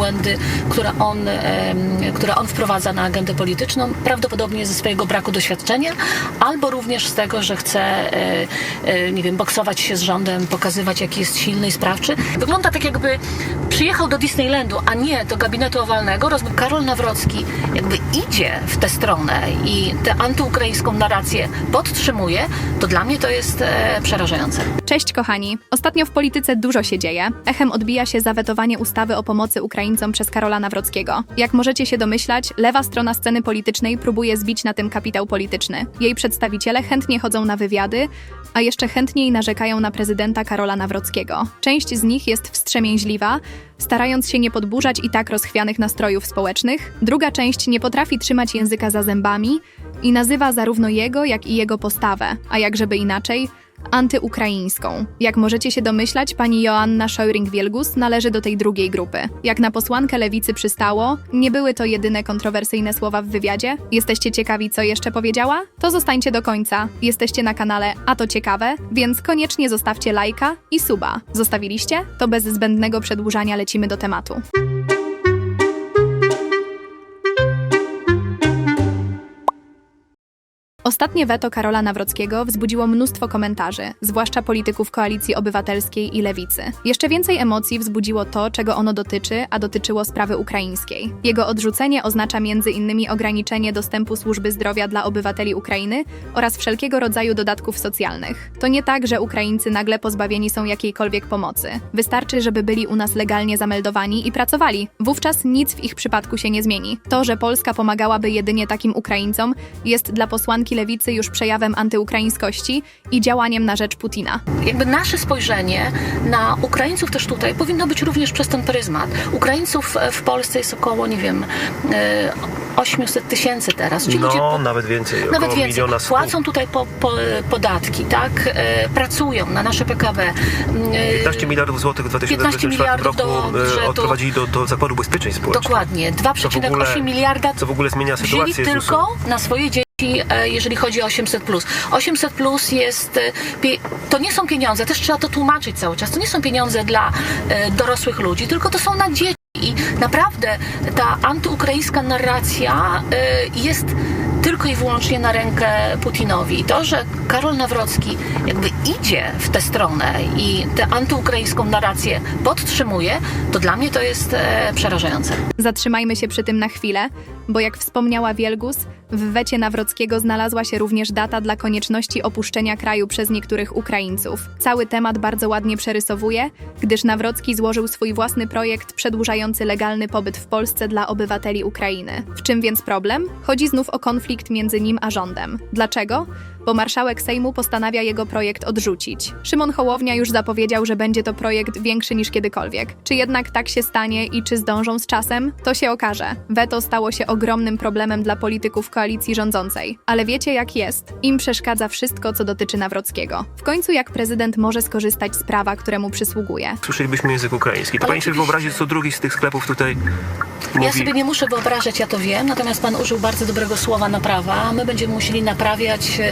błędy, które on, które on wprowadza na agendę polityczną, prawdopodobnie ze swojego braku doświadczenia, albo również z tego, że chce, e, e, nie wiem, boksować się z rządem, pokazywać, jaki jest silny i sprawczy. Wygląda tak, jakby przyjechał do Disneylandu, a nie do gabinetu owalnego. Roz- Karol Nawrocki jakby idzie w tę stronę i tę antyukraińską narrację podtrzymuje, to dla mnie to jest e, przerażające. Cześć kochani. Ostatnio w polityce dużo się dzieje. Echem odbija się zawetowanie ustawy o pomocy Przez Karola Nawrockiego. Jak możecie się domyślać, lewa strona sceny politycznej próbuje zbić na tym kapitał polityczny. Jej przedstawiciele chętnie chodzą na wywiady, a jeszcze chętniej narzekają na prezydenta Karola Nawrockiego. Część z nich jest wstrzemięźliwa, starając się nie podburzać i tak rozchwianych nastrojów społecznych. Druga część nie potrafi trzymać języka za zębami i nazywa zarówno jego, jak i jego postawę, a jakżeby inaczej, antyukraińską. Jak możecie się domyślać, pani Joanna Szojring-Wielgus należy do tej drugiej grupy. Jak na posłankę lewicy przystało, nie były to jedyne kontrowersyjne słowa w wywiadzie. Jesteście ciekawi, co jeszcze powiedziała? To zostańcie do końca. Jesteście na kanale A to ciekawe, więc koniecznie zostawcie lajka i suba. Zostawiliście? To bez zbędnego przedłużania lecimy do tematu. Ostatnie weto Karola Nawrockiego wzbudziło mnóstwo komentarzy, zwłaszcza polityków koalicji obywatelskiej i lewicy. Jeszcze więcej emocji wzbudziło to, czego ono dotyczy, a dotyczyło sprawy ukraińskiej. Jego odrzucenie oznacza m.in. ograniczenie dostępu służby zdrowia dla obywateli Ukrainy oraz wszelkiego rodzaju dodatków socjalnych. To nie tak, że Ukraińcy nagle pozbawieni są jakiejkolwiek pomocy. Wystarczy, żeby byli u nas legalnie zameldowani i pracowali. Wówczas nic w ich przypadku się nie zmieni. To, że Polska pomagałaby jedynie takim Ukraińcom, jest dla posłanki lewicy już przejawem antyukraińskości i działaniem na rzecz Putina. Jakby nasze spojrzenie na Ukraińców też tutaj powinno być również przez ten pryzmat. Ukraińców e, w Polsce jest około, nie wiem, e, 800 tysięcy teraz. Ci ludzie No, po- nawet więcej, Nawet więcej. Płacą tutaj po, po, podatki, tak? E, pracują na nasze PKB. Mm, e, 15 miliardów złotych w 15 2024 miliardów roku do e, odprowadzili do, do Zakładu Ubezpieczeń Społecznych. Dokładnie. 2,8 ogóle- miliarda Co w ogóle zmienia wzięli sytuację ZUS-u. tylko na swoje dzieci, e, jeżeli chodzi o 800. 800 jest. e, To nie są pieniądze, też trzeba to tłumaczyć cały czas. To nie są pieniądze dla e, dorosłych ludzi, tylko to są na dzieci. I naprawdę ta antyukraińska narracja e, jest tylko i wyłącznie na rękę Putinowi. I to, że Karol Nawrocki jakby idzie w tę stronę i tę antyukraińską narrację podtrzymuje, to dla mnie to jest e, przerażające. Zatrzymajmy się przy tym na chwilę, bo jak wspomniała Wielgus, w wecie Nawrockiego znalazła się również data dla konieczności opuszczenia kraju przez niektórych Ukraińców. Cały temat bardzo ładnie przerysowuje, gdyż Nawrocki złożył swój własny projekt przedłużający legalny pobyt w Polsce dla obywateli Ukrainy. W czym więc problem? Chodzi znów o konflikt między nim a rządem. Dlaczego? Bo marszałek Sejmu postanawia jego projekt odrzucić. Szymon Hołownia już zapowiedział, że będzie to projekt większy niż kiedykolwiek. Czy jednak tak się stanie i czy zdążą z czasem? To się okaże. Weto stało się ogromnym problemem dla polityków koalicji rządzącej. Ale wiecie jak jest? Im przeszkadza wszystko, co dotyczy Nawrockiego. W końcu jak prezydent może skorzystać z prawa, któremu przysługuje? Słyszelibyśmy język ukraiński. To Ale pani sobie oczywiście. wyobrazi, co drugi z tych sklepów tutaj mówi. Ja sobie nie muszę wyobrażać, ja to wiem, natomiast Pan użył bardzo dobrego słowa naprawa. a My będziemy musieli naprawiać, yy,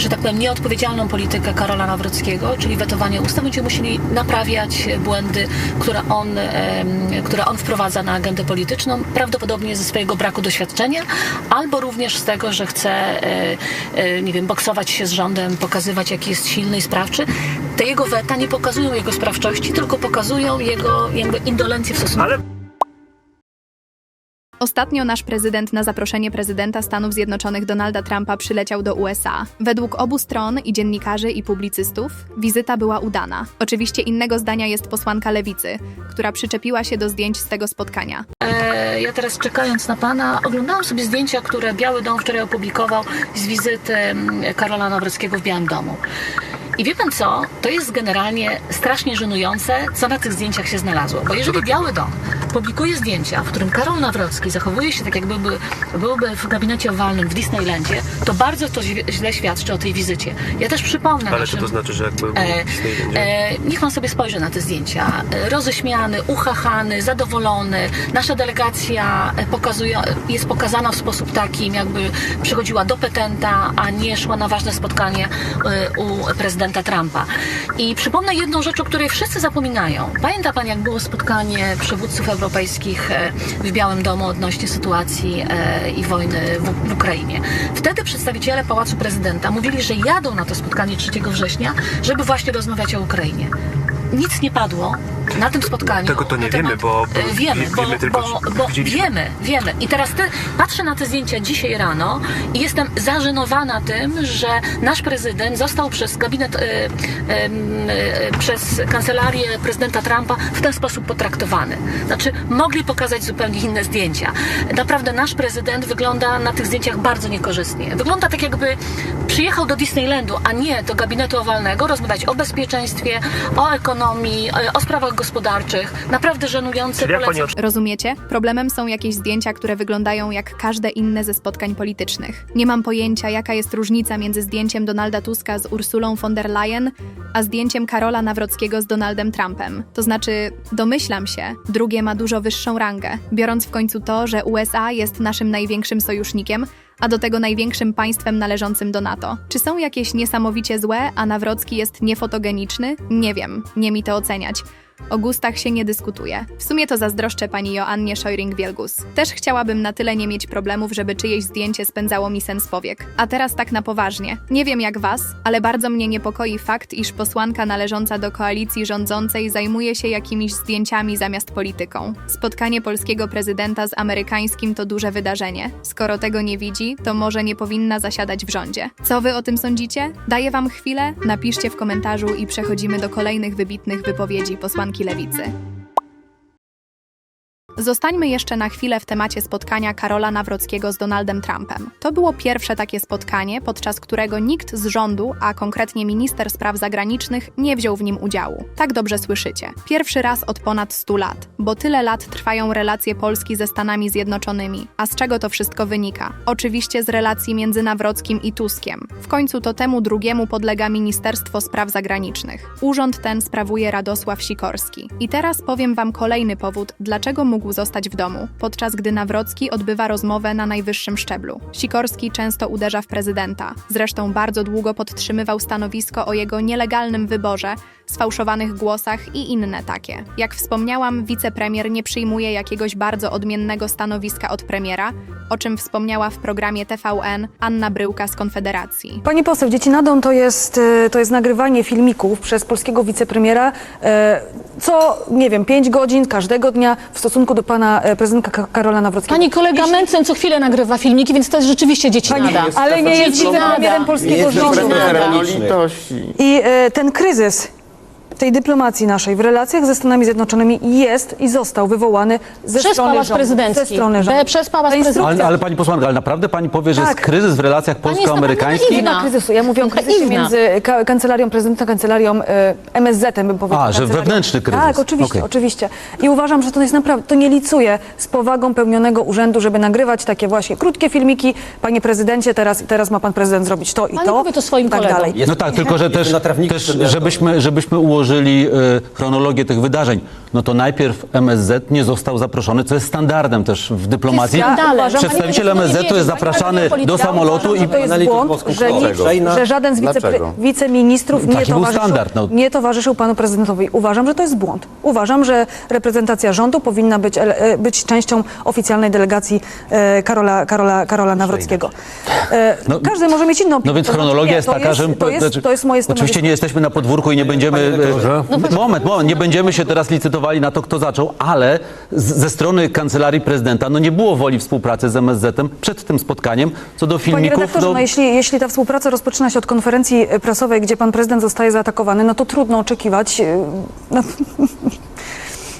że tak powiem, nieodpowiedzialną politykę Karola Nawrockiego, czyli wetowanie ustaw. Będziemy musieli naprawiać błędy, które on, które on wprowadza na agendę polityczną, prawdopodobnie ze swojego braku doświadczenia, albo również z tego, że chce, e, e, nie wiem, boksować się z rządem, pokazywać, jaki jest silny i sprawczy. Te jego weta nie pokazują jego sprawczości, tylko pokazują jego jakby indolencję w stosunku Ale Ostatnio nasz prezydent na zaproszenie prezydenta Stanów Zjednoczonych Donalda Trumpa przyleciał do USA. Według obu stron i dziennikarzy i publicystów wizyta była udana. Oczywiście innego zdania jest posłanka lewicy, która przyczepiła się do zdjęć z tego spotkania. E, Ja teraz czekając na pana, oglądałam sobie zdjęcia, które Biały Dom wczoraj opublikował z wizyty mm, Karola Nawrockiego w Białym Domu. I wie pan co? To jest generalnie strasznie żenujące, co na tych zdjęciach się znalazło. Bo jeżeli? Biały Dom publikuje zdjęcia, w którym Karol Nawrocki zachowuje się tak, jakby byłby, byłby w gabinecie owalnym w Disneylandzie, to bardzo to źle- świadczy o tej wizycie. Ja też przypomnę Ale czy naszym... to znaczy, że jakby E, e, niech pan sobie spojrzy na te zdjęcia. Roześmiany, uchachany, zadowolony. Nasza delegacja e, pokazuje, jest pokazana w sposób takim, jakby przychodziła do petenta, a nie szła na ważne spotkanie e, u prezydenta Trumpa. I przypomnę jedną rzecz, o której wszyscy zapominają. Pamięta pan, jak było spotkanie przywódców europejskich e, w Białym Domu odnośnie sytuacji e, i wojny w, w Ukrainie. Wtedy przedstawiciele Pałacu Prezydenta mówili, że jadą na to spotkanie 3 września, żeby właśnie rozmawiać o Ukrainie. Nic nie padło na tym spotkaniu. Tego to nie na wiemy, bo- E, wiemy, wie- bo, wiemy tylko, bo, bo wiemy, wiemy. I teraz patrzę na te zdjęcia dzisiaj rano i jestem zażenowana tym, że nasz prezydent został przez gabinet, e, em, e, przez kancelarię prezydenta Trumpa w ten sposób potraktowany. Znaczy, mogli pokazać zupełnie inne zdjęcia. Naprawdę nasz prezydent wygląda na tych zdjęciach bardzo niekorzystnie. Wygląda tak, jakby przyjechał do Disneylandu, a nie do gabinetu owalnego, rozmawiać o bezpieczeństwie, o ekonomii, e, o sprawach gospodarczych. Naprawdę żenujące. Czyli jak pani Polecam. Rozumiecie? Problemem są jakieś zdjęcia, które wyglądają jak każde inne ze spotkań politycznych. Nie mam pojęcia, jaka jest różnica między zdjęciem Donalda Tuska z Ursulą von der Leyen, a zdjęciem Karola Nawrockiego z Donaldem Trumpem. To znaczy, domyślam się, drugie ma dużo wyższą rangę, biorąc w końcu to, że USA jest naszym największym sojusznikiem, a do tego największym państwem należącym do NATO. Czy są jakieś niesamowicie złe, a Nawrocki jest niefotogeniczny? Nie wiem, nie mi to oceniać. O gustach się nie dyskutuje. W sumie to zazdroszczę pani Joannie Szojring-Wielgus. Też chciałabym na tyle nie mieć problemów, żeby czyjeś zdjęcie spędzało mi sens powiek. A teraz tak na poważnie. Nie wiem jak was, ale bardzo mnie niepokoi fakt, iż posłanka należąca do koalicji rządzącej zajmuje się jakimiś zdjęciami zamiast polityką. Spotkanie polskiego prezydenta z amerykańskim to duże wydarzenie. Skoro tego nie widzi, to może nie powinna zasiadać w rządzie. Co wy o tym sądzicie? Daję wam chwilę, napiszcie w komentarzu i przechodzimy do kolejnych wybitnych wypowiedzi posłanki lewicy. Zostańmy jeszcze na chwilę w temacie spotkania Karola Nawrockiego z Donaldem Trumpem. To było pierwsze takie spotkanie, podczas którego nikt z rządu, a konkretnie minister spraw zagranicznych, nie wziął w nim udziału. Tak dobrze słyszycie. Pierwszy raz od ponad 100 lat, bo tyle lat trwają relacje Polski ze Stanami Zjednoczonymi. A z czego to wszystko wynika? Oczywiście z relacji między Nawrockim i Tuskiem. W końcu to temu drugiemu podlega Ministerstwo Spraw Zagranicznych. Urząd ten sprawuje Radosław Sikorski. I teraz powiem wam kolejny powód, dlaczego mógł zostać w domu, podczas gdy Nawrocki odbywa rozmowę na najwyższym szczeblu. Sikorski często uderza w prezydenta. Zresztą bardzo długo podtrzymywał stanowisko o jego nielegalnym wyborze, sfałszowanych głosach i inne takie. Jak wspomniałam, wicepremier nie przyjmuje jakiegoś bardzo odmiennego stanowiska od premiera, o czym wspomniała w programie TVN Anna Bryłka z Konfederacji. Pani poseł, Dziecinadą to jest, e, to jest nagrywanie filmików przez polskiego wicepremiera e, co, nie wiem, pięć godzin każdego dnia w stosunku do pana e, prezydenta Ka- Karola Nawrockiego. Pani kolega Mencen co chwilę nagrywa filmiki, więc to jest rzeczywiście dzieci Pani, nada. ale nie jest Dzieci wicepremierem polskiego Jest rządu. wicepremierem Nada. litości. I e, ten kryzys tej dyplomacji naszej w relacjach ze Stanami Zjednoczonymi jest i został wywołany ze Przez strony Pałac rządu. Prezydencki. Ze strony rządu. Przez Pałac Ta instrukcja- Prezydencki. Ale, ale pani posłanka, ale naprawdę pani powie, że Tak. jest kryzys w relacjach jest polsko-amerykańskich? Nie ma kryzysu. Ja mówię o kryzysie inna. między ka- kancelarią prezydenta, kancelarią e, MSZ-em, bym powiedziała. A, że kancelarią- wewnętrzny kryzys. Tak, oczywiście, Okej. oczywiście. I uważam, że to jest naprawdę, to nie licuje z powagą pełnionego urzędu, żeby nagrywać takie właśnie krótkie filmiki. Panie prezydencie, teraz, teraz ma pan prezydent zrobić to i Pani to. powie to swoim i tak kolegom. dalej. No tak, tylko że też, na trawniku też przed żebyśmy, żebyśmy ułożyli e, chronologię tych wydarzeń. No to najpierw MSZ nie został zaproszony, co jest standardem też w dyplomacji. Uważam- Przedstawiciel Pani MSZ nie to jest zapraszany do samolotu i to jest błąd, że, nikt, że żaden z Dlaczego? wiceministrów nie Taki był towarzyszył, standard, no. nie towarzyszył panu prezydentowi. Uważam, że to jest błąd. Uważam, że reprezentacja rządu powinna być, e, być częścią oficjalnej delegacji e, Karola, Karola, Karola Nawrockiego. E, No, każdy może mieć inną No opinię. więc To znaczy, chronologia jest taka, że... To jest, znaczy, to jest moje stanowisko. Oczywiście nie jesteśmy na podwórku i nie będziemy... redaktorze. e, moment, moment, nie będziemy się teraz licytowali na to, kto zaczął, ale z, ze strony Kancelarii Prezydenta no nie było woli współpracy z MSZ-em przed tym spotkaniem. Co do Panie filmików... redaktorze, no, jeśli, jeśli ta współpraca rozpoczyna się od konferencji prasowej, gdzie pan prezydent zostaje zaatakowany, no to trudno oczekiwać. e, No,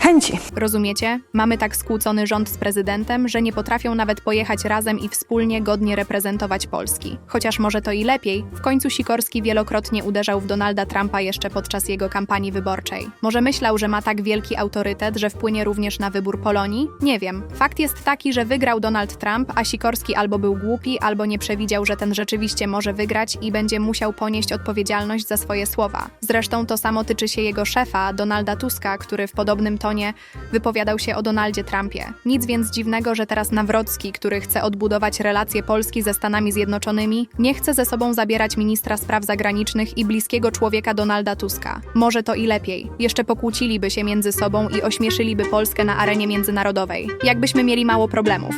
chęci. Rozumiecie? Mamy tak skłócony rząd z prezydentem, że nie potrafią nawet pojechać razem i wspólnie godnie reprezentować Polski. Chociaż może to i lepiej, w końcu Sikorski wielokrotnie uderzał w Donalda Trumpa jeszcze podczas jego kampanii wyborczej. Może myślał, że ma tak wielki autorytet, że wpłynie również na wybór Polonii? Nie wiem. Fakt jest taki, że wygrał Donald Trump, a Sikorski albo był głupi, albo nie przewidział, że ten rzeczywiście może wygrać i będzie musiał ponieść odpowiedzialność za swoje słowa. Zresztą to samo tyczy się jego szefa, Donalda Tuska, który w podobnym tonie wypowiadał się o Donaldzie Trumpie. Nic więc dziwnego, że teraz Nawrocki, który chce odbudować relacje Polski ze Stanami Zjednoczonymi, nie chce ze sobą zabierać ministra spraw zagranicznych i bliskiego człowieka Donalda Tuska. Może to i lepiej. Jeszcze pokłóciliby się między sobą i ośmieszyliby Polskę na arenie międzynarodowej. Jakbyśmy mieli mało problemów.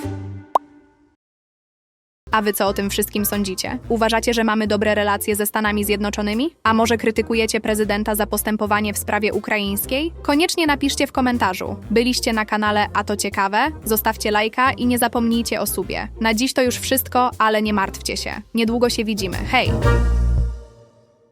A wy co o tym wszystkim sądzicie? Uważacie, że mamy dobre relacje ze Stanami Zjednoczonymi? A może krytykujecie prezydenta za postępowanie w sprawie ukraińskiej? Koniecznie napiszcie w komentarzu. Byliście na kanale A to ciekawe? Zostawcie lajka i nie zapomnijcie o subie. Na dziś to już wszystko, ale nie martwcie się. Niedługo się widzimy. Hej!